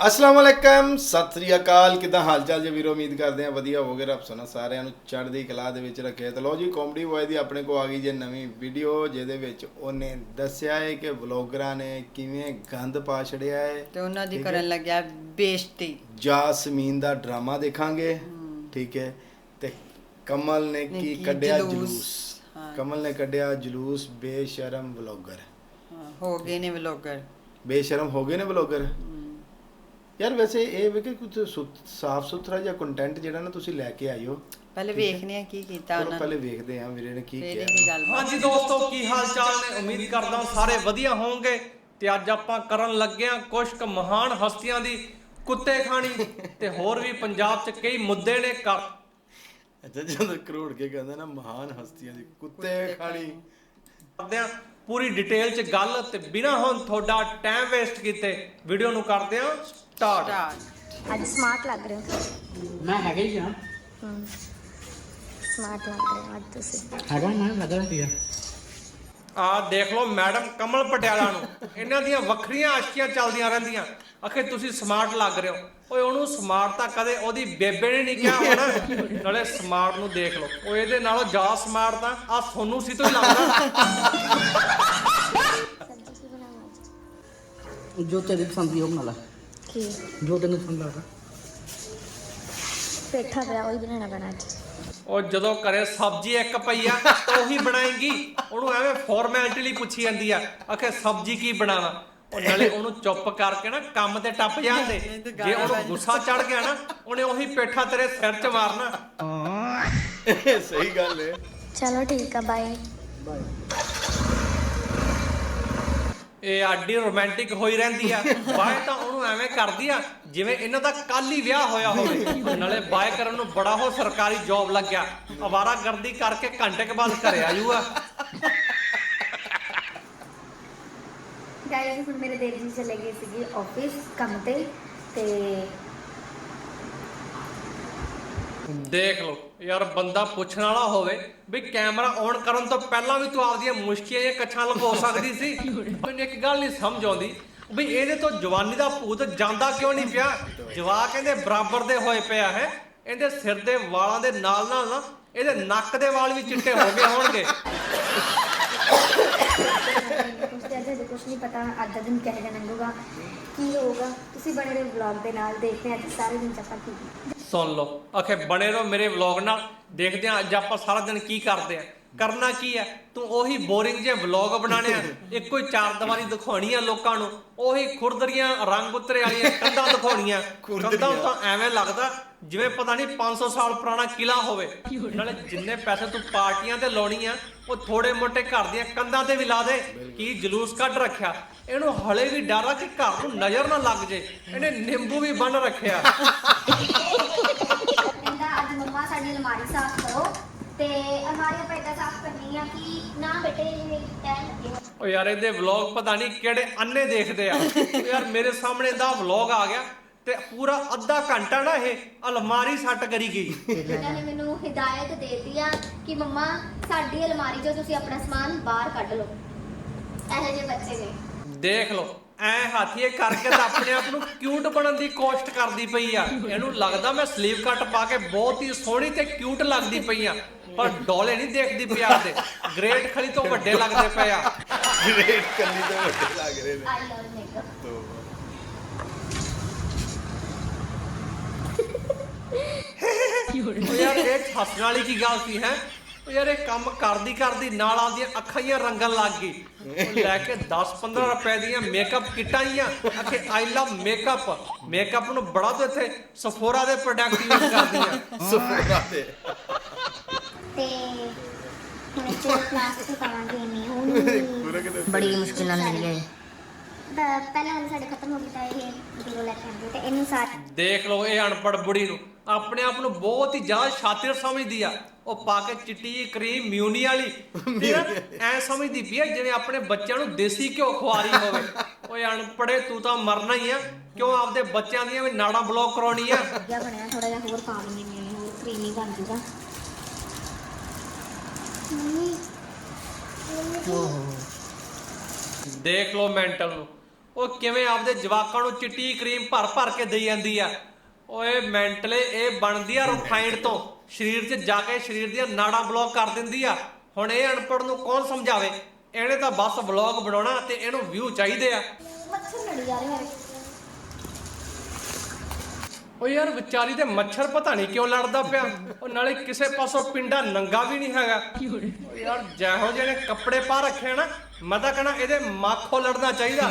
ਅਸਲਾਮ ਵਾਲੇਕਮ ਸਤਿ ਸ੍ਰੀ ਅਕਾਲ। ਕਿਦਾਂ ਹਾਲ ਚਾਲ ਜੀ ਵੀਰੋ? ਉਮੀਦ ਕਰਦੇ ਆ ਵਧੀਆ ਹੋਗੇ ਰੱਬ ਸੁਣਾ ਸਾਰਿਆਂ ਨੂੰ ਚੜ੍ਹਦੀ ਕਲਾ ਦੇ ਵਿੱਚ ਰੱਖੇ। ਤੇ ਲੋ ਜੀ ਕਾਮੇਡੀ ਬॉय ਦੀ ਆਪਣੇ ਕੋ ਆ ਗਈ ਜੇ ਨਵੀਂ ਵੀਡੀਓ ਜਿਹਦੇ ਵਿੱਚ ਉਹਨੇ ਦੱਸਿਆ ਹੈ ਕਿ ਵਲੌਗਰਾਂ ਨੇ ਕਿਵੇਂ ਗੰਦ ਪਾ ਛੜਿਆ ਹੈ। ਤੇ ਉਹਨਾਂ ਦੀ। ਕਰਨ ਲੱਗਿਆ ਬੇਇੱਜ਼ਤੀ। ਜਾਸਮੀਨ ਦਾ ਡਰਾਮਾ ਦੇਖਾਂਗੇ। ਠੀਕ ਹੈ। ਤੇ ਕਮਲ ਨੇ ਕੀ ਕੱਢਿਆ? ਜਲੂਸ। ਕਮਲ ਨੇ ਕੱਢਿਆ ਜਲੂਸ ਬੇਸ਼ਰਮ ਵਲੌਗਰ ਹਾਂ, ਹੋ ਗਏ ਨੇ ਵਲੋਗਰ ਬੇਸ਼ਰਮ ਹੋ ਗਏ ਨੇ ਵਲੌਗਰ ਯਾਰ ਵੈਸੇ ਇਹ ਵੀ ਕਿ ਕੁਝ ਸਾਫ਼ ਸੁਥਰਾ ਜਿਹਾ ਕੰਟੈਂਟ ਜਿਹੜਾ ਨਾ ਤੁਸੀਂ ਲੈ ਕੇ ਆਇਓ। ਪਹਿਲੇ ਵੇਖਨੇ ਆ ਕੀ ਕੀਤਾ ਉਹਨਾਂ ਪਹਿਲੇ ਵੇਖਦੇ ਹਾਂ ਵੀਰੇ ਨੇ ਕੀ ਕਿਹਾ। ਹਾਂਜੀ ਦੋਸਤੋ ਕੀ ਹਾਲ ਚਾਲ ਨੇ? ਉਮੀਦ ਕਰਦਾ ਹਾਂ ਸਾਰੇ ਵਧੀਆ ਹੋਵੋਗੇ ਤੇ ਅੱਜ ਆਪਾਂ ਕਰਨ ਲੱਗੇ ਹਾਂ ਕੁਝ ਕੁ ਮਹਾਨ ਹਸਤੀਆਂ ਦੀ ਕੁੱਤੇ ਖਾਣੀ। ਤੇ ਹੋਰ ਵੀ ਪੰਜਾਬ 'ਚ ਕਈ ਮੁੱਦੇ ਨੇ ਕਰ ਅੱਛਾ ਜਦੋਂ ਕਰੋੜ ਕੇ ਕਹਿੰਦਾ ਨਾ ਮਹਾਨ ਹਸਤੀਆਂ ਦੀ ਕੁੱਤੇ ਖਾਣੀ। ਕਰਦੇ ਹਾਂ ਪੂਰੀ ਡਿਟੇਲ 'ਚ ਗੱਲ। ਤੇ ਬਿਨਾਂ ਹੁਣ ਤੁਹਾਡਾ ਟਾਈਮ ਵੇਸਟ ਕੀਤੇ ਵੀਡੀਓ ਨੂੰ ਕਰਦੇ ਹਾਂ। ਸਟਾਰਟ ਸਟਾਰਟ ਅੱਜ ਸਮਾਰਟ ਲੱਗ ਰਹੇ। ਹੋ ਮੈਂ ਹੈਗਾ ਹੀ ਆ। ਸਮਾਰਟ ਲੱਗ ਰਹੇ ਹੋ ਅੱਜ ਤੁਸੀਂ। ਹੈਗਾ ਮੈਂ ਲੱਗਦਾ ਕੀ ਆ। ਆ ਦੇਖ ਲਓ ਮੈਡਮ ਕਮਲ ਪਟਿਆਲਾ ਨੂੰ। ਇਹਨਾਂ ਦੀਆਂ ਵੱਖਰੀਆਂ ਆਸ਼ਕੀਆਂ ਚੱਲਦੀਆਂ ਰਹਿੰਦੀਆਂ। ਅਖੇ ਤੁਸੀਂ ਸਮਾਰਟ ਲੱਗ ਰਹੇ ਹੋ। ਓਏ ਉਹਨੂੰ ਸਮਾਰਟ ਤਾਂ ਕਦੇ ਉਹਦੀ ਬੇਬੇ ਨੇ ਨਹੀਂ ਕਿਹਾ ਹੋਣਾ। ਨਾਲੇ ਸਮਾਰਟ ਨੂੰ ਦੇਖ ਲਓ। ਓਏ ਇਹਦੇ ਨਾਲੋਂ ਜ਼ਿਆਦਾ ਸਮਾਰਟ ਤਾਂ ਆ ਸੋਨੂੰ ਸੀ ਤੋਂ ਹੀ ਲੱਗਦਾ। ਜੋ ਤੇਰੀ ਪਸੰਦ ਦੀ ਉਹ ਬਣਾ ਲੈ। ਕੀ? ਜੋ ਤੈਨੂੰ ਪਸੰਦ ਆਗਾ ਪੇਠਾ ਪਿਆ ਉਹੀ ਬਣਾਉਣਾ ਪੈਣਾ ਅੱਜ। ਉਹ ਜਦੋਂ ਕਰੇ ਸਬਜ਼ੀ ਇੱਕ ਪਈ ਆ ਤਾਂ ਉਹੀ ਬਣਾਏਗੀ। ਉਹਨੂੰ ਐਵੇਂ ਫਾਰਮੈਲਿਟੀ ਲਈ ਪੁੱਛੀ ਜਾਂਦੀ ਆ ਅਖੇ ਸਬਜ਼ੀ ਕੀ ਬਣਾਵਾਂ? ਉਹ ਨਾਲੇ ਉਹਨੂੰ ਚੁੱਪ ਕਰਕੇ ਨਾ ਕੰਮ ਤੇ ਟੱਪ ਜਾਂਦੇ। ਜੇ ਉਹਨੂੰ ਗੁੱਸਾ ਚੜ ਗਿਆ ਨਾ ਉਹਨੇ ਉਹੀ ਪੇਠਾ ਤੇਰੇ ਸਿਰ 'ਚ ਮਾਰਨਾ। ਸਹੀ ਗੱਲ ਹੈ ਚਲੋ ਠੀਕ ਆ ਬਾਏ ਇਹ ਆਡੀ ਰੋਮਾਂਟਿਕ ਹੋਈ ਰਹਿੰਦੀ ਆ। ਬਾਏ ਤਾਂ ਉਹਨੂੰ ਐਵੇਂ ਕਰਦੀ ਆ ਜਿਵੇਂ ਇਹਨਾਂ ਦਾ ਕੱਲ ਹੀ ਵਿਆਹ ਹੋਇਆ ਹੋਵੇ। ਨਾਲੇ ਬਾਏ ਕਰਨ ਨੂੰ ਬੜਾ ਹੋ ਸਰਕਾਰੀ ਜੌਬ ਲੱਗਿਆ। ਅਵਾਰਾ ਗਰਦੀ ਕਰਕੇ ਘੰਟੇ ਕੇ ਬਾਅਦ ਘਰੇ ਆਜੂਗਾ ਗਾਇਸ ਹੁਣ ਮੇਰੇ ਦੇਰ ਜੀ ਚਲੇ ਗਏ ਸੀਗੇ ਆਫਿਸ ਕੰਮ ਤੇ ਤੇ ਦੇਖ ਲਓ ਯਾਰ ਬੰਦਾ ਪੁੱਛਣ ਵਾਲਾ ਹੋਵੇ। ਵੀ ਕੈਮਰਾ ਔਨ ਕਰਨ ਤੋਂ ਪਹਿਲਾਂ ਵੀ ਤੂੰ ਆਪਦੀਆਂ ਮੁਸ਼ਕੀਆਂ ਜਾਂ ਕੱਛਾਂ ਲਗੋ ਸਕਦੀ ਸੀ। ਮੈਨੂੰ ਇੱਕ ਗੱਲ ਨਹੀਂ ਸਮਝ ਆਉਂਦੀ ਵੀ ਇਹਦੇ ਤੋਂ ਜਵਾਨੀ ਦਾ ਭੂਤ ਜਾਂਦਾ ਕਿਉਂ ਨਹੀਂ ਪਿਆ? ਜਵਾਕ ਕਹਿੰਦੇ ਬਰਾਬਰ ਦੇ ਹੋਏ ਪਿਆ ਹੈ। ਇਹਦੇ ਸਿਰ ਦੇ ਵਾਲਾਂ ਦੇ ਨਾਲ ਨਾਲ ਨਾ ਇਹਦੇ ਨੱਕ ਦੇ ਵਾਲ ਵੀ ਚਿੱਟੇ ਹੋ ਗਏ ਹੋਣਗੇ। ਕੁਝ ਨਹੀਂ ਪਤਾ, ਅੱਜ ਦਾ ਦਿਨ ਕਿਹੋ ਜਿਹਾ ਲੰਘੂਗਾ, ਕੀ ਹੋਊਗਾ, ਤੁਸੀਂ ਬਣੇ ਰਹੋ ਵਲੌਗ ਦੇ ਨਾਲ, ਦੇਖਦੇ ਹਾਂ ਅੱਜ ਸਾਰੇ ਦਿਨ ਚ ਕੀ ਸੁਣ ਲਓ। ਅਖੇ ਬਣੇ ਰਹੋ ਮੇਰੇ ਵਲੌਗ ਨਾਲ। ਦੇਖਦੇ ਹਾਂ ਅੱਜ ਆਪਾਂ ਸਾਰਾ ਦਿਨ ਕੀ ਕਰਦੇ ਆ ਕਰਨਾ ਕੀ ਹੈ? ਤੂੰ ਉਹੀ ਬੋਰਿੰਗ ਜਿਹੇ ਵਲੌਗ ਬਣਾਣੇ ਆ। ਇੱਕੋ ਹੀ ਚਾਰ ਦੀਵਾਰੀ ਦਿਖਾਉਣੀ ਆ ਲੋਕਾਂ ਨੂੰ। ਉਹੀ ਖੁਰਦਰੀਆਂ ਰੰਗ ਉਤਰੇ ਵਾਲੀਆਂ ਕੰਧਾਂ ਦਿਖਾਉਣੀਆਂ। ਕੰਧਾਂ ਤਾਂ ਐਵੇਂ ਲੱਗਦਾ ਜਿਵੇਂ ਪਤਾ ਨਹੀਂ 500 ਸਾਲ ਪੁਰਾਣਾ ਕਿਲਾ ਹੋਵੇ। ਨਾਲੇ ਜਿੰਨੇ ਪੈਸੇ ਤੂੰ ਪਾਰਟੀਆਂ ਤੇ ਲਾਉਣੀ ਆ ਉਹ ਥੋੜੇ ਮੋਟੇ ਘਰ ਦੀਆਂ ਕੰਧਾਂ ਤੇ ਵੀ ਲਾ ਦੇ। ਕੀ ਜਲੂਸ ਕੱਢ ਰੱਖਿਆ? ਇਹਨੂੰ ਹਲੇ ਵੀ ਡਰ ਆ ਕਿ ਘਰ ਨੂੰ ਨਜ਼ਰ ਨਾ ਲੱਗ ਜੇ। ਇਹਨੇ ਨਿੰਬੂ ਵੀ ਬੰਨ ਰੱਖਿਆ। ਕਹਿੰਦਾ ਅੱਜ ਮੰਮਾ ਸਾਡੀ ਅਲਮਾਰੀ ਸਾਫ਼ ਕਰੋ ਤੇ ਅਲਮਾਰੀ ਆਪਾਂ ਏਦਾਂ ਸਾਫ਼ ਕਰਨੀ ਆ ਕਿ ਨਾ ਬੇਟੇ ਇਹ ਟਾਈਮ ਓ ਯਾਰ ਇਹਦੇ ਵਲੌਗ ਪਤਾ ਨਹੀਂ ਕਿਹੜੇ ਅੰਨੇ ਦੇਖਦੇ ਆ। ਯਾਰ ਮੇਰੇ ਸਾਹਮਣੇ ਦਾ ਵਲੌਗ ਆ ਗਿਆ ਤੇ ਪੂਰਾ ਅੱਧਾ ਘੰਟਾ ਨਾ ਇਹ ਅਲਮਾਰੀ ਸੱਟ ਕਰੀ ਗਈ। ਇਹਨਾਂ ਨੇ ਮੈਨੂੰ ਹਿਦਾਇਤ ਦੇਤੀ ਆ ਕਿ ਮੰਮਾ ਸਾਡੀ ਅਲਮਾਰੀ ਚੋਂ ਤੁਸੀਂ ਆਪਣਾ ਸਮਾਨ ਬਾਹਰ ਕੱਢ ਲਓ। ਇਹੋ ਜਿਹੇ ਬੱਚੇ ਨੇ। ਦੇਖ ਲਓ ਐ ਹਾਥੀਏ ਕਰਕੇ ਤਾਂ ਆਪਣੇ ਆਪ ਨੂੰ ਕਿਊਟ ਬਣਨ ਦੀ ਕੋਸ਼ਿਸ਼ ਕਰਦੀ ਪਈ ਆ। ਇਹਨੂੰ ਲੱਗਦਾ ਮੈਂ ਸਲੀਵ ਕੱਟ ਪਾ ਕੇ ਬਹੁਤ ਹੀ ਸੋਹਣੀ ਤੇ ਕਿਊਟ ਲੱਗਦੀ ਪਈ ਆ। ਪਰ ਡੋਲੇ ਨਹੀਂ ਦੇਖਦੀ ਪਿਆ ਤੇ ਗ੍ਰੇਟ ਖਲੀ ਤੋਂ ਵੱਡੇ ਲੱਗਦੇ ਪਏ ਆ। ਗ੍ਰੇਟ ਕੰਨੀ ਤੋਂ ਵੱਡੇ ਲੱਗ ਰਹੇ ਨੇ। ਆਈ ਲਵ ਮੇਕਅਪ ਤੋ ਓ ਯਾਰ ਇਹ ਹੱਸਣ ਵਾਲੀ ਕੀ ਗੱਲ ਸੀ ਹੈ? ਓ ਯਾਰ ਇਹ ਕੰਮ ਕਰਦੀ ਕਰਦੀ ਨਾਲ ਆਉਂਦੀਆਂ ਅੱਖਾਂ ਹੀ ਰੰਗਣ ਲੱਗ ਗਈ। ਉਹ ਲੈ ਕੇ 10-15 ਰੁਪਏ ਦੀਆਂ ਮੇਕਅਪ ਕਿੱਟਾਂ ਹੀ ਆ ਅਖੇ ਆਈ ਲਵ ਮੇਕਅਪ ਮੇਕਅਪ ਨੂੰ ਬੜਾ ਤੇ ਇੱਥੇ ਸਫੋਰਾ ਦੇ ਪ੍ਰੋਡਕਟ ਯੂਜ਼ ਕਰਦੀਆਂ ਸੁਪਰਾ ਦੇ। ਤੇ ਹੁਣ ਇੱਥੇ ਪਲਾਸਟਿਕ ਪਾਵਾਂਗੇ ਬੜੀ ਮੁਸ਼ਕਿਲ ਨਾਲ ਮਿਲ ਗਏ। ਪਹਿਲਾਂ ਸਾਡੇ ਖਤਮ ਹੋ ਤਾਂ ਇਹ ਬਿਲੋ ਲੈ ਕੇ ਆਉਂਦੇ ਤੇ ਇਹਨੂੰ ਸਾਰ ਦੇਖ ਲਓ ਇਹ ਅਨਪੜ ਬੁੜੀ ਨੂੰ। ਆਪਣੇ ਆਪ ਨੂੰ ਬਹੁਤ ਹੀ ਜ਼ਿਆਦਾ ਸ਼ਾਤਿਰ ਸਮਝਦੀ ਆ। ਉਹ ਪਾ ਕੇ ਚਿੱਟੀ ਕਰੀਮ ਮਿਊਨੀ ਵਾਲੀ। ਐ ਸਮਝਦੀ ਪਈ ਆ ਜਿਵੇਂ ਆਪਣੇ ਬੱਚਿਆਂ ਨੂੰ ਦੇਸੀ ਘਿਓ ਖਵਾਰੀ ਹੋਵੇ। ਓਏ ਅਨਪੜੇ ਤੂੰ ਤਾਂ ਮਰਨਾ ਹੀ ਆ। ਕਿਉਂ ਆਪਦੇ ਬੱਚਿਆਂ ਦੀਆਂ ਵੀ ਨਾੜਾਂ ਬਲੌਕ ਕਰਾਉਣੀ ਆ? ਵਧੀਆ ਬਣਿਆ ਥੋੜਾ ਜਿਹਾ ਹੋਰ ਪਾ ਲੈਂਦੇ ਨੇ ਹੋਰ ਕਰੀਮੀ ਬਣ ਜੂਗਾ। ਮੰਮੀ ਦੇਖ ਲਓ ਮੈਂਟਲ ਨੂੰ। ਉਹ ਕਿਵੇਂ ਆਪਦੇ ਜਵਾਕਾਂ ਨੂੰ ਚਿੱਟੀ ਕਰੀਮ ਭਰ ਭਰ ਕੇ ਦੇਈ ਜਾਂਦੀ ਆ। ਓਏ ਮੈਂਟਲੇ ਇਹ ਬਣਦੀ ਆ ਰਿਫਾਈਨਡ ਤੋਂ। ਸਰੀਰ 'ਚ ਜਾ ਕੇ ਸਰੀਰ ਦੀਆਂ ਨਾੜਾਂ ਬਲੌਕ ਕਰ ਦਿੰਦੀ ਆ। ਹੁਣ ਇਹ ਅਨਪੜ੍ਹ ਨੂੰ ਕੌਣ ਸਮਝਾਵੇ? ਇਹਨੇ ਤਾਂ ਬਸ ਬਲੌਗ ਬਣਾਉਣਾ ਤੇ ਇਹਨੂੰ ਵਿਊ ਚਾਹੀਦੇ ਆ। ਮੱਛਰ ਲੜੀ ਜਾ ਰਹੇ ਮੇਰੇ ਓ ਯਾਰ ਵਿਚਾਰੀ ਤੇ ਮੱਛਰ ਪਤਾ ਨਹੀਂ ਕਿਉਂ ਲੜਦਾ ਪਿਆ। ਉਹ ਨਾਲੇ ਕਿਸੇ ਪਾਸੋਂ ਪਿੰਡਾ ਨੰਗਾ ਵੀ ਨਹੀਂ ਹੈਗਾ। ਓ ਯਾਰ ਜਿਹੋ ਜਿਹੇ ਨੇ ਕੱਪੜੇ ਪਾ ਰੱਖੇ ਨਾ ਮੈਂ ਤਾਂ ਕਹਣਾ ਇਹਦੇ ਮਾਖੋ ਲੜਨਾ ਚਾਹੀਦਾ।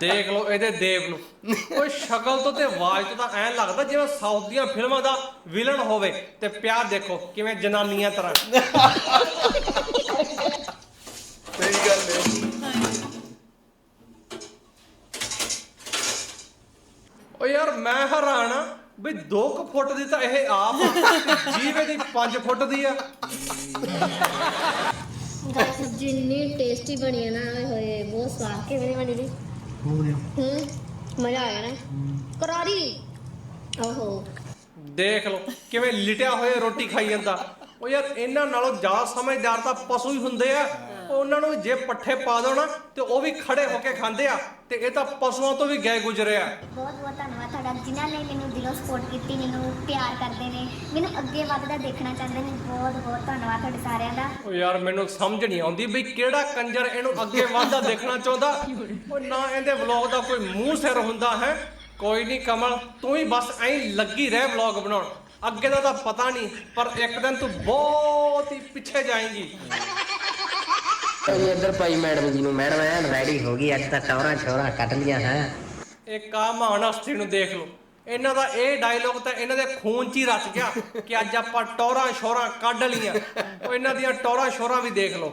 ਦੇਖ ਲਓ ਇਹਦੇ ਦੇਵ ਨੂੰ ਕੋਈ ਸ਼ਕਲ ਤੋਂ ਤੇ ਆਵਾਜ਼ ਤੋਂ ਤਾਂ ਐਂ ਲੱਗਦਾ ਜਿਵੇਂ ਸਾਊਥ ਦੀਆਂ ਫਿਲਮਾਂ ਦਾ ਵਿਲਨ ਹੋਵੇ। ਤੇ ਪਿਆਰ ਦੇਖੋ ਕਿਵੇਂ ਜਨਾਨੀਆਂ ਤਰ੍ਹਾਂ। ਵੀ 2 ਫੁੱਟ ਦੀ ਤਾਂ ਇਹ ਆਪ ਆ ਜੀਵੇ ਦੀ 5 ਫੁੱਟ ਦੀ ਆ। ਗਾਇਸ ਇੰਨੀ ਟੇਸਟੀ ਬਣੀ ਹੈ ਨਾ ਓਏ ਹੋਏ ਬਹੁਤ ਸਵਾਦ। ਕੇ ਬਣੀ ਬਣੀ ਦੀ ਹੋ ਗਿਆ ਮਜ਼ਾ ਆਇਆ ਨਾ ਕਰਾਰੀ! ਓਹੋ। ਦੇਖ ਲਓ ਕਿਵੇਂ ਲਿਟਿਆ ਹੋਇਆ ਰੋਟੀ ਖਾਈ ਜਾਂਦਾ। ਓ ਯਾਰ ਇਹਨਾਂ ਨਾਲੋਂ ਜ਼ਿਆਦਾ ਸਮਝਦਾਰ ਤਾਂ ਪਸ਼ੂ ਹੀ ਹੁੰਦੇ ਆ। ਉਹਨਾਂ ਨੂੰ ਜੇ ਪੱਠੇ ਪਾ ਦੋ ਨਾ ਤੇ ਉਹ ਵੀ ਖੜੇ ਹੋ ਕੇ ਖਾਂਦੇ ਆ। ਤੇ ਇਹ ਤਾਂ ਪਸ਼ੂਆਂ ਤੋਂ ਵੀ ਗਏ ਗੁਜ਼ਰੇ ਆ। ਬਹੁਤ ਬਹੁਤ ਧੰਨਵਾਦ। ਤੁਹਾਡਾ ਜਿਨ੍ਹਾਂ ਨੇ ਮੈਨੂੰ ਦਿਲੋਂ ਸਪੋਰਟ ਕੀਤੀ ਮੈਨੂੰ ਪਿਆਰ ਕਰਦੇ ਨੇ ਮੈਨੂੰ ਅੱਗੇ ਵੱਧਦਾ ਦੇਖਣਾ ਚਾਹੁੰਦੇ ਨੇ ਬਹੁਤ ਬਹੁਤ ਧੰਨਵਾਦ ਤੁਹਾਡੇ ਸਾਰਿਆਂ ਦਾ। ਓ ਯਾਰ ਮੈਨੂੰ ਸਮਝ ਨਹੀਂ ਆਉਂਦੀ ਵੀ ਕਿਹੜਾ ਕੰਜਰ ਇਹਨੂੰ ਅੱਗੇ ਵੱਧਦਾ ਦੇਖਣਾ ਚਾਹੁੰਦਾ। ਓ ਨਾ ਇਹਦੇ ਵਲੌਗ ਦਾ ਕੋਈ ਮੂੰਹ ਸਿਰ ਹੁੰਦਾ ਹੈ। ਕੋਈ ਨਹੀਂ ਕਮਲ ਤੂੰ ਹੀ ਬਸ ਐਂ ਲੱਗੀ ਰਹਿ ਵਲੌਗ ਬਣਾਉਣ। ਅੱਗੇ ਦਾ ਤਾਂ ਪਤਾ ਨਹੀਂ ਪਰ ਇੱਕ ਦਿਨ ਤੂੰ ਬਹੁਤ ਹੀ ਪਿੱਛੇ ਜਾਏਂਗੀ। ਇੱਧਰ ਭਾਈ ਮੈਡਮ ਜੀ ਨੂੰ ਮੈਡਮ ਐਨ ਰੈਡੀ ਹੋ ਗਈ ਅੱਜ ਤਾਂ ਟੌਰਾਂ ਛੋਰਾ ਕੱਢ ਲੀਆਂ ਹੈ। ਇੱਕ ਆ ਮਹਾਨ ਹਸਤੀ ਨੂੰ ਦੇਖ ਲਓ। ਇਹਨਾਂ ਦਾ ਇਹ ਡਾਇਲੋਗ ਤਾਂ ਇਹਨਾਂ ਦੇ ਖੂਨ 'ਚ ਹੀ ਰਚ ਗਿਆ ਕਿ ਅੱਜ ਆਪਾਂ ਟੋਰਾ ਸ਼ੋਰਾ ਕੱਢ ਲੀਆਂ ਉਹ ਇਹਨਾਂ ਦੀਆਂ ਟੋਰਾ ਸ਼ੋਰਾ ਵੀ ਦੇਖ ਲਓ।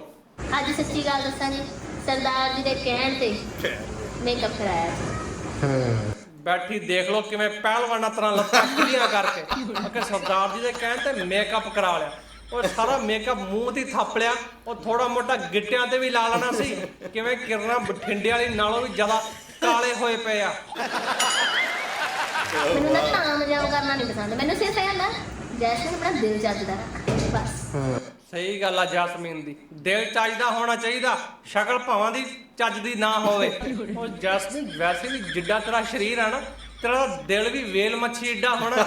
ਅੱਜ ਸੱਚੀ ਗੱਲ ਦੱਸਾਂ ਜੀ ਸਰਦਾਰ ਜੀ ਦੇ ਕਹਿਣ ਤੇ ਮੇਕਅਪ ਕਰਾਇਆ ਹੂੰ ਬੈਠੀ ਦੇਖ ਲਓ ਕਿਵੇਂ ਪਹਿਲਵਾਨਾਂ ਤਰ੍ਹਾਂ ਲੱਤਾਂ ਖੁੱਲੀਆਂ ਕਰਕੇ। ਅਕੇ ਸਰਦਾਰ ਜੀ ਦੇ ਕਹਿਣ ਤੇ ਮੇਕਅਪ ਕਰਾ ਲਿਆ। ਉਹ ਸਾਰਾ ਮੇਕਅਪ ਮੂੰਹ ਤੇ ਥੱਪ ਲਿਆ। ਉਹ ਥੋੜਾ ਮੋਟਾ ਗਿੱਟਿਆਂ ਤੇ ਵੀ ਲਾ ਲੈਣਾ ਸੀ। ਕਿਵੇਂ ਕਿਰਨਾਂ ਬਠਿੰਡੇ ਵਾਲੀ ਨਾਲੋਂ ਵੀ ਜ਼ਿਆਦਾ ਕਾਲੇ ਹੋਏ ਪਏ ਆ। ਮੈਨੂੰ ਨਾ ਤਾਂ ਮਜ਼ਾਕ ਕਰਨਾ ਨਹੀਂ ਪਸੰਦ। ਮੈਨੂੰ ਸਿਰਫ ਇਹ ਹੁੰਦਾ ਜੈਸਨ ਆਪਣਾ ਦਿਲ ਚੱਜਦਾ ਰੱਖ ਬਸ। ਸਹੀ ਗੱਲ ਆ ਜੈਸਮੀਨ ਦੀ। ਦਿਲ ਚੱਜਦਾ ਹੋਣਾ ਚਾਹੀਦਾ ਸ਼ਕਲ ਭਾਵਾਂ ਦੀ ਚੱਜ ਦੀ ਨਾ ਹੋਵੇ। ਉਹ ਜੈਸਮੀਨ ਵੈਸੇ ਵੀ ਜਿੱਡਾ ਤੇਰਾ ਸਰੀਰ ਆ ਨਾ ਤੇਰਾ ਦਿਲ ਵੀ ਵੇਲ ਮੱਛੀ ਏਡਾ ਹੋਣਾ।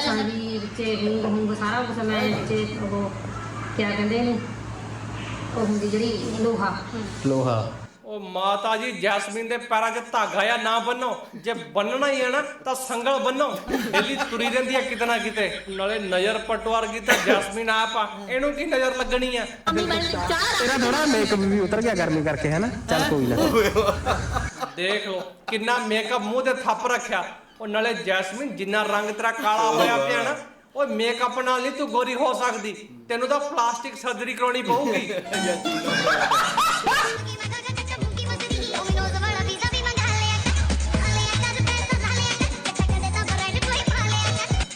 ਸਾਨੂੰ ਸਾਰਾ ਕੁਝ ਮੈਂ ਵਿੱਚ ਉਹ ਕਿਆ ਕਹਿੰਦੇ ਨੇ ਉਹ ਹੁੰਦੀ ਜਿਹੜੀ ਲੋਹਾ। ਲੋਹਾ। ਉਹ ਮਾਤਾ ਜੀ ਜੈਸਮੀਨ ਦੇ ਪੈਰਾਂ 'ਚ ਧਾਗਾ ਆ ਨਾ ਬੰਨੋ। ਜੇ ਬੰਨਣਾ ਹੀ ਹੈ ਨਾ ਤਾਂ ਸੰਗਲ ਬੰਨੋ। ਡੇਲੀ ਤੁਰੀ ਰਹਿੰਦੀ ਹੈ ਕਿਤੇ ਨਾ ਕਿਤੇ। ਨਾਲੇ ਨਜ਼ਰ ਪਟਵਾਰ ਕੀ ਤਾਂ ਜੈਸਮੀਨ ਆਪ ਆ। ਇਹਨੂੰ ਕੀ ਨਜ਼ਰ ਲੱਗਣੀ ਆ? ਤੇਰਾ ਥੋੜਾ ਮੇਕਅਪ ਵੀ ਉਤਰ ਗਿਆ ਗਰਮੀ ਕਰਕੇ ਹੈ ਨਾ? ਚੱਲ ਕੋਈ ਨਾ। ਦੇਖ ਲਓ ਕਿੰਨਾ ਮੇਕਅਪ ਮੂੰਹ ਤੇ ਥੱਪ ਰੱਖਿਆ। ਉਹ ਨਾਲੇ ਜੈਸਮੀਨ ਜਿੰਨਾ ਰੰਗ ਤੇਰਾ ਕਾਲਾ ਹੋਇਆ ਪਿਆ ਨਾ ਉਹ ਮੇਕਅਪ ਨਾਲ ਨਹੀਂ ਤੂੰ ਗੋਰੀ ਹੋ ਸਕਦੀ। ਤੈਨੂੰ ਤਾਂ ਪਲਾਸਟਿਕ ਸਰਜਰੀ ਕਰਾਉਣੀ ਪਊਗੀ।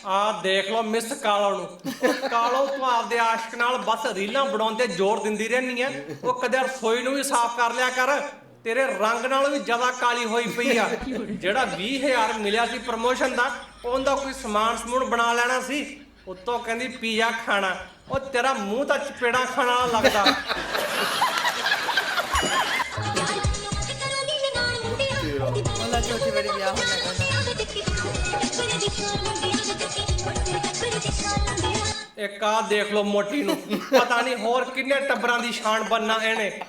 ਆ ਦੇਖ ਲਓ ਮਿਸ ਕਾਲੋ ਨੂੰ। ਕਾਲੋ ਤੂੰ ਆਪਦੇ ਆਸ਼ਕ ਨਾਲ ਬਸ ਰੀਲਾਂ ਬਣਾਉਣ ਤੇ ਜ਼ੋਰ ਦਿੰਦੀ ਰਹਿਨੀ ਆ ਉਹ ਕਦੇ ਰਸੋਈ ਨੂੰ ਵੀ ਸਾਫ਼ ਕਰ ਲਿਆ ਕਰ। ਤੇਰੇ ਰੰਗ ਨਾਲ ਵੀ ਜ਼ਿਆਦਾ ਕਾਲੀ ਹੋਈ ਪਈ ਆ। ਜਿਹੜਾ 20000 ਮਿਲਿਆ ਸੀ ਪ੍ਰਮੋਸ਼ਨ ਦਾ ਉਹਦਾ ਕੋਈ ਸਮਾਨ ਸਮੂਨ ਬਣਾ ਲੈਣਾ ਸੀ, ਉੱਤੋਂ ਕਹਿੰਦੀ, ਪੀਜ਼ਾ ਖਾਣਾ। ਉਹ ਤੇਰਾ ਮੂੰਹ ਤਾਂ ਚਪੇੜਾ ਖਾਣ ਵਾਲਾ ਲੱਗਦਾ। ਉਹਦਾ ਛੋਟੀ ਬੜੀ ਵਿਆਹ ਹੋਣ ਇੱਕ ਆ ਦੇਖ ਲਓ ਮੋਟੀ ਨੂੰ। ਪਤਾ ਨਹੀਂ ਹੋਰ ਕਿੰਨੇ ਟੱਬਰਾਂ ਦੀ ਸ਼ਾਨ ਬੰਨਾ ਇਹਨੇ।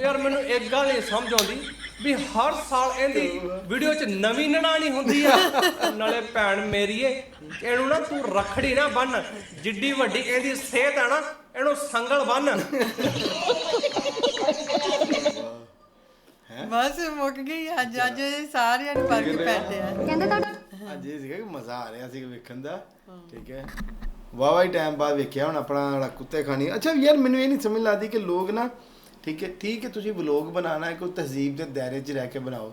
ਯਾਰ ਮੈਨੂੰ ਇੱਕ ਗੱਲ ਨਹੀਂ ਸਮਝ ਆਉਂਦੀ। ਵੀ ਹਰ ਸਾਲ ਇਹਦੀ ਵੀਡੀਓ 'ਚ ਨਵੀਂ ਨਣਾਣੀ ਹੁੰਦੀ ਆ। ਨਾਲੇ ਭੈਣ ਮੇਰੀਏ ਇਹਨੂੰ ਨਾ ਤੂੰ ਰਖੜੀ ਨਾ ਬੰਨ। ਜਿੱਡੀ ਵੱਡੀ ਇਹਦੀ ਸਿਹਤ ਆ ਨਾ ਇਹਨੂੰ ਸੰਗਲ ਬੰਨ। ਬਸ ਮੁੱਕ ਗਈ ਅੱਜ ਅੱਜ ਸਾਰਿਆਂ ਨੂੰ ਫ਼ਰਕ ਪੈਂਦੇ ਆ। ਕਹਿੰਦੇ ਤੁਹਾਡਾ ਅੱਜ ਇਹ ਸੀਗਾ ਕਿ ਮਜ਼ਾ ਆ ਰਿਹਾ ਸੀ ਵੇਖਣ ਦਾ। ਠੀਕ ਹੈ। ਵਾਵਾ ਹੀ ਟਾਈਮ ਬਾਅਦ ਵੇਖਿਆ ਹੁਣ ਆਪਣਾ ਕੁੱਤੇ ਖਾਣੀ। ਅੱਛਾ ਯਾਰ ਮੈਨੂੰ ਇਹ ਨਹੀਂ ਸਮਝ ਲੱਗਦੀ ਕਿ ਲੋਕ ਨਾ ਠੀਕ ਹੈ ਠੀਕ ਹੈ, ਤੁਸੀਂ ਵਲੋਗ ਬਣਾਉਣਾ ਹੈ, ਕੋਈ ਤਹਿਜ਼ੀਬ ਦੇ ਦਾਇਰੇ 'ਚ ਰਹਿ ਕੇ ਬਣਾਓ।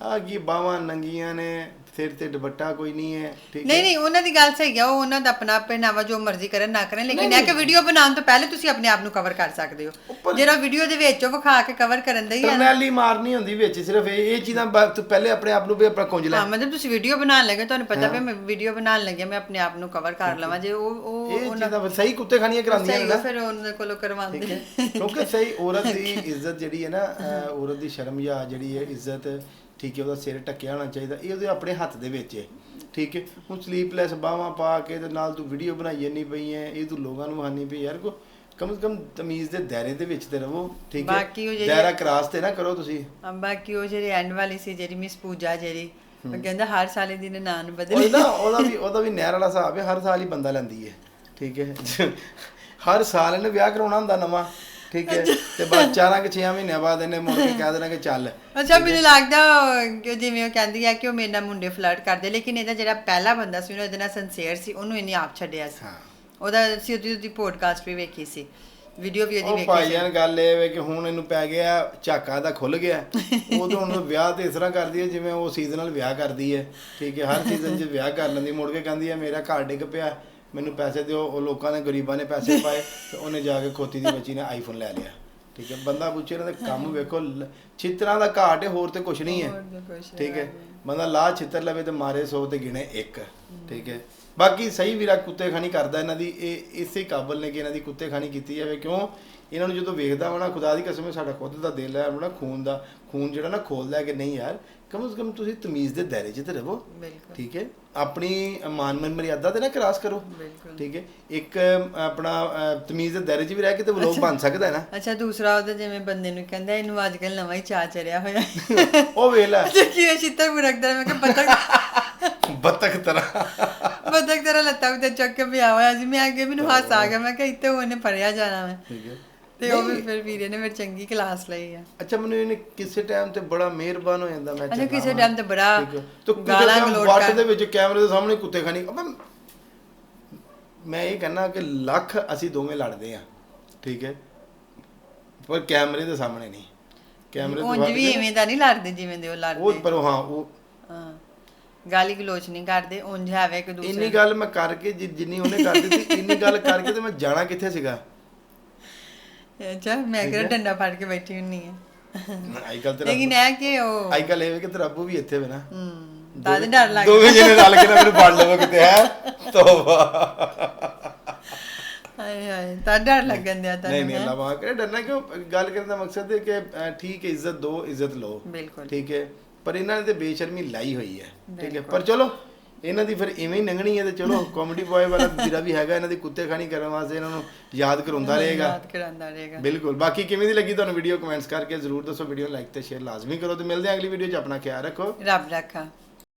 ਆ ਕੀ ਬਾਵਾਂ ਨੰਗੀਆਂ ਨੇ ਸਿਰ ਤੇ ਦੁਪੱਟਾ ਕੋਈ ਨਹੀਂ ਹੈ ਠੀਕ ਨਹੀਂ ਨਹੀਂ ਉਹਨਾਂ ਦੀ ਗੱਲ ਸਹੀ ਆ ਉਹ ਉਹਨਾਂ ਦਾ ਆਪਣਾ ਪਹਿਨਾਵਾ ਜੋ ਮਰਜ਼ੀ ਕਰਨ ਨਾ ਕਰਨ ਲੇਕਿਨ ਇਹ ਕਿ ਵੀਡੀਓ ਬਣਾਉਣ ਤੋਂ ਪਹਿਲੇ ਤੁਸੀਂ ਆਪਣੇ ਆਪ ਨੂੰ ਕਵਰ ਕਰ ਸਕਦੇ ਹੋ। ਜਿਹੜਾ ਵੀਡੀਓ ਦੇ ਵਿੱਚ ਉਹ ਵਿਖਾ ਕੇ ਕਵਰ ਕਰਨ ਦਾ ਹੀ ਆ। ਟਰਨੈਲੀ ਮਾਰਨੀ ਹੁੰਦੀ ਵਿੱਚ ਸਿਰਫ ਇਹ ਇਹ ਚੀਜ਼ਾਂ ਬਾ- ਤੂੰ ਪਹਿਲੇ ਆਪਣੇ ਆਪ ਨੂੰ ਵੀ ਆਪਣਾ ਕੁੰਝ ਲੈ। ਹਾਂ ਮਤਲਬ ਤੁਸੀਂ ਵੀਡੀਓ ਬਣਾਉਣ ਲੱਗੇ ਤੁਹਾਨੂੰ ਪਤਾ ਵੀ ਮੈਂ ਵੀਡੀਓ ਬਣਾਉਣ ਲੱਗਿਆ ਮੈਂ ਆਪਣੇ ਆਪ ਨੂੰ ਕਵਰ ਕਰ ਲਵਾਂ ਜੇ ਉਹ ਉਹ ਇਹ ਉਹਨਾਂ ਚੀਜ਼ਾਂ ਸਹੀ ਕੁੱਤੇ ਖਾਣੀਆਂ ਕਰਾਉਂਦੀਆਂ ਨੇ ਸਹੀ ਨਾ। ਫਿਰ ਉਹਨਾਂ ਕੋਲੋਂ ਕਰਵਾਉਂਦੇ ਕਿਉਂਕਿ ਸਹੀ ਔਰਤ ਦੀ ਇੱਜ਼ਤ ਜਿਹੜੀ ਹੈ ਨਾ ਅਹ ਔਰਤ ਦੀ ਸ਼ਰਮ ਜਾਂ ਜਿਹੜੀ ਹੈ ਇੱਜ਼ਤ ਠੀਕ ਹੈ ਉਹਦਾ ਸਿਰ ਢੱਕਿਆ ਹੋਣਾ ਚਾਹੀਦਾ। ਇਹ ਉਹਦੇ ਆਪਣੇ ਹੱਥ ਦੇ ਵਿੱਚ ਹੈ। ਠੀਕ ਹੈ ਹੁਣ ਸਲੀਪਲੈਸ ਬਾਹਾਂ ਪਾ ਕੇ ਤੇ ਨਾਲ ਤੂੰ ਵੀਡੀਓ ਬਣਾਈ ਜੰਨੀ ਪਈ ਹੈ ਇਹ ਤੂੰ ਲੋਕਾਂ ਨੂੰ ਵਹਾਨੀ ਪਈ ਯਾਰ ਕੋ ਕਮ ਸੇ ਕਮ ਤਮੀਜ਼ ਦੇ ਦਾਇਰੇ ਦੇ ਵਿੱਚ ਤੇ ਰਹੋ ਠੀਕ ਹੈ। ਬਾਕੀ ਉਹ ਦਾਇਰਾ ਕ੍ਰਾਸ ਤੇ ਨਾ ਕਰੋ ਤੁਸੀਂ। ਹਾਂ, ਬਾਕੀ ਉਹ ਜਿਹੜੀ ਐਂਡ ਵਾਲੀ ਸੀ ਜਿਹੜੀ ਮਿਸ ਪੂਜਾ ਜਿਹੜੀ ਉਹ ਕਹਿੰਦਾ ਹਰ ਸਾਲ ਦੀ ਨਾਨ ਬਦਲੀ। ਨਾ ਉਹਦਾ ਵੀ ਉਹਦਾ ਵੀ ਨਹਿਰ ਵਾਲਾ ਹਿਸਾਬ ਹੈ ਹਰ ਸਾਲ ਹੀ ਬੰਦਾ ਲੈਂਦੀ ਹੈ। ਠੀਕ ਹੈ। ਹਰ ਸਾਲ ਇਹਨੇ ਵਿਆਹ ਕਰਾਉਣਾ ਹੁੰਦਾ ਨਵਾਂ। ਠੀਕ ਹੈ ਤੇ ਬਾਅਦ ਚਾਰਾਂ ਕਿ 6 ਮਹੀਨਿਆਂ ਬਾਅਦ ਇਹਨੇ ਮੁੜ ਕੇ ਕਹਿ ਦੇਣਾ ਕਿ ਚੱਲ। ਅੱਛਾ ਮੈਨੂੰ ਲੱਗਦਾ ਕਿ ਜਿਵੇਂ ਉਹ ਕਹਿੰਦੀ ਹੈ ਕਿ ਉਹ ਮੇਰੇ ਨਾਲ ਮੁੰਡੇ ਫਲਰਟ ਕਰਦੇ ਲੇਕਿਨ ਇਹਦਾ ਜਿਹੜਾ ਪਹਿਲਾ ਬੰਦਾ ਸੀ ਉਹਨੇ ਇਹਦੇ ਨਾਲ ਸਿੰਸੀਅਰ ਸੀ ਉਹਨੂੰ ਇਹਨੇ ਆਪ ਛੱਡਿਆ ਸੀ। ਹਾਂ। ਉਹਦਾ ਸੀ ਉਹਦੀ ਉਹਦੀ ਪੋਡਕਾਸਟ ਵੀ ਵੇਖੀ ਸੀ ਵੀਡੀਓ ਵੀ ਉਹਦੀ ਉਹ ਵੇਖੀ ਭਾਈ ਸੀ। ਜਾਨ ਗੱਲ ਇਹ ਵੇ ਕਿ ਹੁਣ ਇਹਨੂੰ ਪੈ ਗਿਆ ਝਾਕਾ ਦਾ ਖੁੱਲ ਗਿਆ। ਉਹ ਤਾਂ ਹੁਣ ਵਿਆਹ ਤੇ ਇਸ ਤਰ੍ਹਾਂ ਕਰਦੀ ਹੈ ਜਿਵੇਂ ਉਹ ਸੀਜ਼ਨਲ ਵਿਆਹ ਕਰਦੀ ਹੈ। ਠੀਕ ਹੈ ਹਰ ਸੀਜ਼ਨ 'ਚ ਵਿਆਹ ਕਰ ਲੈਂਦੀ ਮੁੜ ਕੇ ਕਹਿੰਦੀ ਹੈ ਮੇਰਾ ਘਰ ਡਿੱਗ ਪਿਆ ਮੈਨੂੰ ਪੈਸੇ ਦਿਓ ਉਹ ਲੋਕਾਂ ਨੇ ਗਰੀਬਾਂ ਨੇ ਪੈਸੇ ਪਾਏ ਤੇ ਉਹਨੇ ਜਾ ਕੇ ਖੋਤੀ ਦੀ ਬੱਚੀ ਨੇ ਆਈਫੋਨ ਲੈ ਲਿਆ। ਠੀਕ ਹੈ ਬੰਦਾ ਪੁੱਛੇ ਇਹਨਾਂ ਦੇ ਕੰਮ ਵੇਖੋ ਛਿੱਤਰਾਂ ਦਾ ਘਾਟ ਹੈ ਹੋਰ ਤੇ ਕੁਝ ਨਹੀਂ ਹੈ। ਠੀਕ ਹੈ ਬੰਦਾ ਲਾ ਛਿੱਤਰ ਲਵੇ ਤੇ ਮਾਰੇ 100 ਤੇ ਗਿਣੇ ਇੱਕ। ਠੀਕ ਹੈ ਬਾਕੀ ਸਹੀ ਵੀਰਾ ਕੁੱਤੇ ਖਾਣੀ ਕਰਦਾ ਇਹਨਾਂ ਦੀ ਇਹ ਇਸੇ ਕਾਬਲ ਨੇ ਕਿ ਇਹਨਾਂ ਦੀ ਕੁੱਤੇ ਖਾਣੀ ਕੀਤੀ ਜਾਵੇ। ਕਿਉਂ? ਇਹਨਾਂ ਨੂੰ ਜਦੋਂ ਵੇਖਦਾ ਨਾ ਖੁਦਾ ਦੀ ਕਸਮ ਸਾਡਾ ਖੁਦ ਦਾ ਦਿਲ ਹੈ ਨਾ ਖੂਨ ਦਾ ਖੂਨ ਜਿਹੜਾ ਨਾ ਖੋਲਦਾ ਕਿ ਨਹੀਂ ਯਾਰ ਕਮ ਸੇ ਕਮ ਤੁਸੀਂ ਤਮੀਜ਼ ਦੇ ਦਾਇਰੇ 'ਚ ਤੇ ਰਹੋ। ਠੀਕ ਹੈ ਆਪਣੀ ਮਾਨ ਮਨ ਮਰਿਆਦਾ ਤੇ ਨਾ ਕ੍ਰਾਸ ਕਰੋ। ਠੀਕ ਹੈ। ਇੱਕ ਆਪਣਾ ਤਮੀਜ਼ ਦੇ ਦਾਇਰੇ 'ਚ ਵੀ ਰਹਿ ਕੇ ਤੇ ਵਲੋਗ ਬਣ ਸਕਦਾ ਹੈ ਨਾ। ਅੱਛਾ ਦੂਸਰਾ ਉਹਦਾ ਜਿਵੇਂ ਬੰਦੇ ਨੂੰ ਕਹਿੰਦਾ ਇਹਨੂੰ ਅੱਜ ਕੱਲ ਨਵਾਂ ਹੀ ਚਾਹ ਚੜਿਆ ਹੋਇਆ ਉਹ ਵੇਖ ਲੈ। ਅੱਛਾ ਕੀ ਹੈ ਛਿੱਤਰ ਮੁਰਕਦਾ ਮੈਂ ਕਿਹਾ ਬਤਕ ਬੱਤਖ ਤਰ੍ਹਾਂ। ਬਤਕ ਤੇਰਾ ਲੱਤਾਂ ਉੱਤੇ ਚੱਕ ਕੇ ਪਿਆ ਹੋਇਆ ਸੀ। ਮੈਂ ਅੱਗੇ ਮੈਨੂੰ ਹਾਸ ਆ ਗਿਆ। ਮੈਂ ਕਿਹਾ ਇੱਥੇ ਉਹਨੇ ਪੜਿਆ ਜਾਣਾ ਮੈਂ ਠੀਕ ਹੈ। ਤੇ ਉਹ ਵੀ ਫਿਰ ਵੀਰੇ ਨੇ ਮੇਰੀ ਚੰਗੀ ਕਲਾਸ ਲਈ ਆ। ਅੱਛਾ ਮੈਨੂੰ ਇਹਨੇ ਕਿਸੇ ਟਾਈਮ ਤੇ ਬੜਾ ਮਿਹਰਬਾਨ ਹੋ ਜਾਂਦਾ ਮੈਂ ਅੱਛਾ, ਕਿਸੇ time ਤੇ ਬੜਾ ਗਾਲਾਂ ਗਲੋਚ ਵੱਟ ਦੇ ਵਿੱਚ ਕੈਮਰੇ ਦੇ ਸਾਹਮਣੇ ਕੁੱਤੇ ਖਾਣੀ। ਅਬੇ ਮੈਂ ਇਹ ਕਹਿੰਦਾ ਕਿ ਲੱਖ ਅਸੀਂ ਦੋਵੇਂ ਲੜਦੇ ਆ ਠੀਕ ਹੈ। ਪਰ ਕੈਮਰੇ ਦੇ ਸਾਹਮਣੇ ਨਹੀਂ। ਕੈਮਰੇ ਤੋਂ ਉਂਝ ਵੱਧ ਵੀ ਕੇ- ਐਵੇਂ ਦਾ ਨਹੀਂ ਲੜਦੇ ਜਿਵੇਂ ਦੇ ਉਹ ਉਹ ਲੜਦੇ ਪਰ ਹਾਂ ਉਹ ਹਾਂ। ਗਾਲੀ ਗਲੋਚ ਨਹੀਂ ਕਰਦੇ ਉਂਝ ਹੈਵੇ ਇੱਕ ਦੂਸਰੇ ਇੰਨੀ ਗੱਲ ਮੈਂ ਕਰਕੇ ਜਿੰਨੀ ਉਹਨੇ ਕਰ ਦਿੱਤੀ ਇੰਨੀ ਗੱਲ ਕਰਕੇ ਤੇ ਮੈਂ ਜਾਣਾ ਕਿੱਥੇ ਸੀਗਾ? ਅੱਛਾ ਮੈਂ ਕਿਹੜਾ ਡੰਡਾ ਫੜ ਕੇ ਬੈਠੀ ਹੁੰਨੀ ਆ। ਅੱਜ ਕੱਲ ਤੇ ਲੇਕਿਨ ਇਹ ਕਿ ਉਹ ਅੱਜ ਕੱਲ ਇਹ ਵੇ ਕਿ ਤੇਰਾ ਅੱਬੂ ਵੀ ਇੱਥੇ ਵੇ ਨਾ। ਹੂੰ ਤਾਂ ਤੇ ਡਰ ਲੱਗਦਾ। ਦੋਵੇਂ ਜਿਹਨੇ ਰਲ ਕੇ ਨਾ ਮੈਨੂੰ ਫੜ ਲਵੋ ਕਿਤੇ ਹੈ? ਤੋਬਾ। ਹਾਏ ਹਾਏ ਤਾਂ ਡਰ ਲੱਗਣ ਦਿਆ ਤਾਂ ਨਹੀਂ ਨਹੀਂ ਅੱਲਾ ਮਾਫ ਕਰੇ ਡਰਨਾ ਕਿਉਂ? ਗੱਲ ਕਰਨ ਦਾ ਮਕਸਦ ਹੈ ਕਿ ਠੀਕ ਹੈ ਇੱਜ਼ਤ ਦੋ ਇੱਜ਼ਤ ਲਓ। ਬਿਲਕੁਲ। ਠੀਕ ਹੈ? ਪਰ ਇਹਨਾਂ ਨੇ ਤੇ ਬੇਸ਼ਰਮੀ ਲਾਈ ਹੋਈ ਹੈ। ਠੀਕ ਹੈ? ਪਰ ਚਲੋ ਇਹਨਾਂ ਦੀ ਫਿਰ ਇਵੇਂ ਹੀ ਲੰਘਣੀ ਹੈ ਤੇ ਚਲੋ ਕਾਮੇਡੀ ਬॉय ਵਾਲਾ ਵੀਰਾ ਵੀ ਹੈਗਾ ਇਹਨਾਂ ਦੀ ਕੁੱਤੇ ਖਾਣੀ ਕਰਨ ਵਾਸਤੇ ਇਹਨਾਂ ਨੂੰ ਯਾਦ ਕਰਾਉਂਦਾ ਰਹੇਗਾ। ਯਾਦ ਕਰਾਂਦਾ ਰਹੇਗਾ। ਬਿਲਕੁਲ। ਬਾਕੀ ਕਿਵੇਂ ਦੀ ਲੱਗੀ ਤੁਹਾਨੂੰ ਵੀਡੀਓ ਕਮੈਂਟਸ ਕਰਕੇ ਜ਼ਰੂਰ ਦੱਸੋ ਵੀਡੀਓ ਲਾਈਕ ਤੇ ਸ਼ੇਅਰ ਲਾਜ਼ਮੀ ਕਰੋ ਤੇ ਮਿਲਦੇ ਹਾਂ ਅਗਲੀ ਵੀਡੀਓ 'ਚ। ਆਪਣਾ ਖਿਆਲ ਰੱਖੋ। ਰੱਬ ਰੱਖਾ।